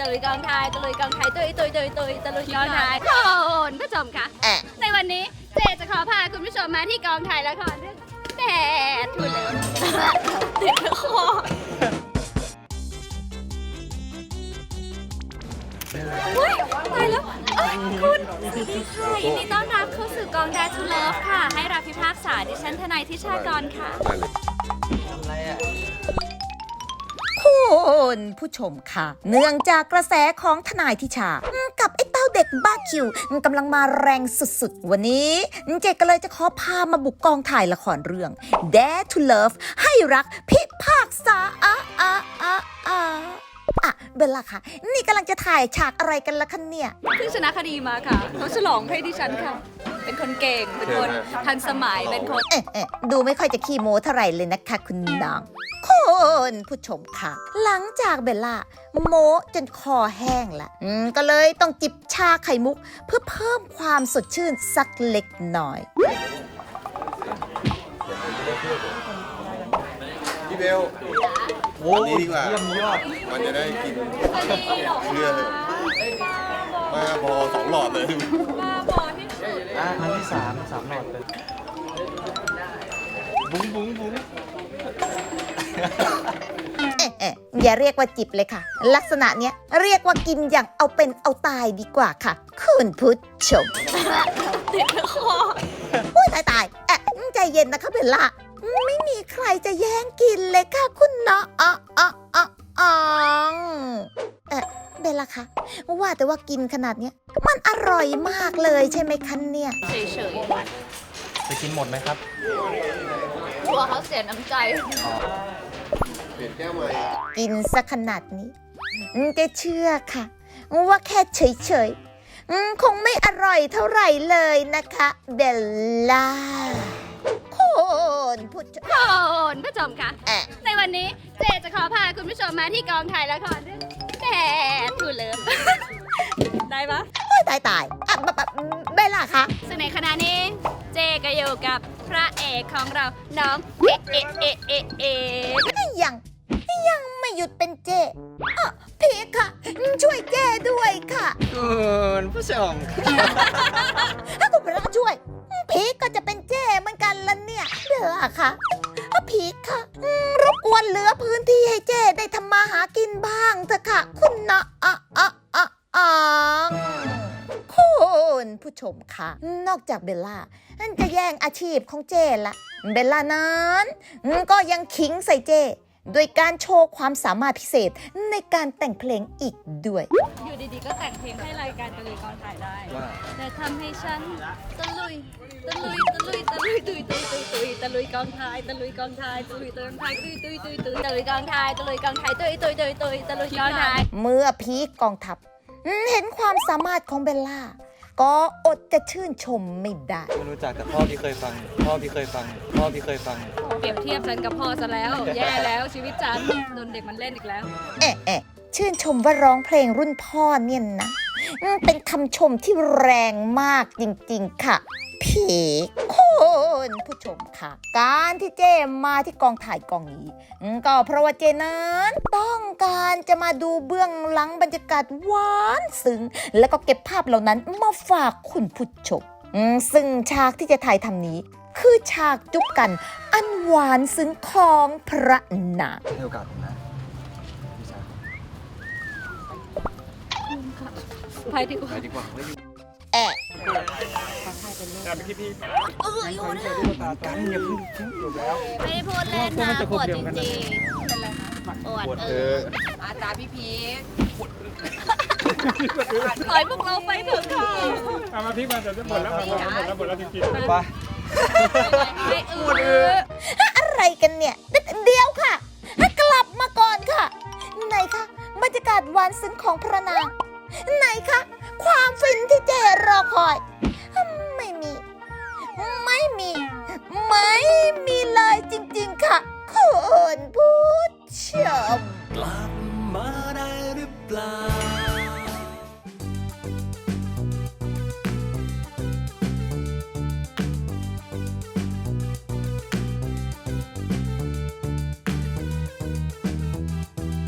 ตะลุยกองไทยตะลุยกองไทยตุยตุยตุยตุยตะลุยกองไทยคุณผู้ชมคะแอะในวันนี้เจจะขอพาคุณผู้ชมมาที่กองถ่ายละครเรื่องแดดทุเลติดคอเฮ้ยตายแล้วเอ้ยคุณสวัสดีค่ะยินดีต้อนรับเข้าสู่กองแดดทูเลิฟค่ะ ให้รับพิพากษาดิฉันทนายทิชากรค่ะ คุณผู้ชมค่ะ เนื่องจากกระแสของทนายทิชาอืมกับไอ้เต้าเด็กบ้าคิวอืมกำลังมาแรงสุดๆ วันนี้ เจก็เลยจะขอพามาบุกกองถ่ายละครเรื่อง Dare to Love ให้รักพิพากษาอะอะอะอะอะเบลล่าค่ะ นี่กำลังจะถ่ายฉากอะไรกันละคะเนี่ยเพิ่งชนะคดีมาค่ะเขาฉลองให้ดิฉันค่ะ เป็นคนเก่ง เป็นคนทันสมัย เป็นคน เอ๊ะเอ๊ะดูไม่ค่อยจะขี้โม้เท่าไหร่เลยนะคะ คุณน้อง คุณผู้ชมค่ะ หลังจากเบลล่าโม้จนคอแห้งละอืมก็เลยต้องจิบชาไข่มุก เพื่อเพิ่มความสดชื่นสักเล็กน้อยพี่เบลโอ้นี่ดีกว่าเยี่ยมยอดมันจะได้กินเชื่อเถอะมาพอสองหลอดเลยอะครั้งที่สามสามหลอดเลยบุ้งบุ้งบุ้ง เอ๊ะเอ๊ะอย่าเรียกว่าจิบเลยค่ะ ลักษณะเนี้ยเรียกว่ากินอย่างเอาเป็นเอาตายดีกว่าค่ะ คุณผู้ชมติดคออุ้ยตายตายเอ๊ะใจเย็นนะคะเบลล่าไม่มีใครจะแย่งกินเลยค่ะ คุณเนาะอะอะอะอ่องเอ๊ะเบลล่าคะว่าแต่ว่ากินขนาดเนี้ยมันอร่อยมากเลยใช่ไหมคะเนี่ยเฉยจะกินหมดไหมครับๆกลัวเขาเสียน้ำใจ เปลี่ยนแก้วใหม่กินสักขนาดนี้อืมจะเชื่อค่ะ ว่าแค่เฉยๆอืมคงไม่อร่อยเท่าไหร่เลยนะคะ เบลล่าคุณผู้ชมคุณผู้ชมคะ แอะในวันนี้เจจะขอพาคุณผู้ชมมาที่กองถ่ายละครเรื่องแดดทูเลิฟ ได้ปะ โอ้ยตายตายอะบะบะเบลล่าคะ ซึ่งในขณะนี้เจก็อยู่กับ พระเอกของเราน้องเอะเอะเอะเอะเอะยังยังไม่หยุดเป็นเจอะพีคค่ะช่วยเจด้วยค่ะคุณผู้ชมถ้าคุณพระช่วยพีคก็จะเป็นเจเหมือนกันละเนี่ยเด้อค่ะอะพีคค่ะอืมรบกวนเหลือพื้นที่ให้เจได้ทำมาหากินบ้างเถอะค่ะ คุณนะอะอะอะอะ คุณผู้ชมค่ะ นอกจากเบลล่าจะแย่งอาชีพของเจละเบลล่านั้นก็ยังขิงใส่เจโดยการโชว์ความสามารถพิเศษในการแต่งเพลงอีกด้วย อยู่ดีๆ ก็แต่งเพลงให้รายการตะลุยกองถ่ายได้ว่าแต่ทำให้ฉันตะลุย ตะลุย ตะลุย ตะลุย ตุยตุยตุยตุยตะลุยกองถ่าย ตะลุยกองถ่าย ตะลุยกองถ่าย ตุยตุยตุยตุยตะลุยกองถ่าย ตะลุยกองถ่าย ตุยตุยตุยตุยตะลุยกองถ่าย เมื่อพีคกองทัพอืมเห็นความสามารถของเบลล่า ก็อดจะชื่นชมไม่ได้ ไม่รู้จักแต่พ่อพี่เคยฟัง พ่อพี่เคยฟัง พ่อพี่เคยฟัง เปรียบเทียบฉันกับพ่อซะแล้ว แย่แล้วชีวิตฉันโดนเด็กมันเล่นอีกแล้ว เอะเอะชื่นชมว่าร้องเพลงรุ่นพ่อเนี่ยนะอืมเป็นคำชมที่แรงมากจริงๆค่ะ พีคคุณผู้ชมค่ะ การที่เจมาที่กองถ่ายกองนี้อืมก็เพราะว่าเจนั้นต้องการจะมาดูเบื้องหลังบรรยากาศหวานซึ้งแล้วก็เก็บภาพเหล่านั้นมาฝากคุณผู้ชมอืมซึ่งฉากที่จะถ่ายทำนี้ คือฉากจุบกัน อันหวานซึ้งของพระนางให้โอกาสผมนะพี่ชายไปดีกว่าไปดีกว่าไม่อยู่แอะ กันอย่าเพิ่งทิ้งจบแล้ว ไม่ได้พูดเล่นนะปวดจริงๆเป็นไรคะปวดปวดเอเออออาจารย์พี่พีคปล่อยพวกเราไปเถอะค่ะเอามาพลิกมาแต่จะหมดแล้วหมดแล้วหมดแล้วหมดแล้วจริงๆไปไม่อืออะไรกันเนี่ยเดเดี๋ยวค่ะให้กลับมาก่อนค่ะ ไหนคะบรรยากาศหวานซึ้งของพระนาง ไหนคะ ความฟินที่เจรอคอย ไม่มีเลยจริงๆค่ะ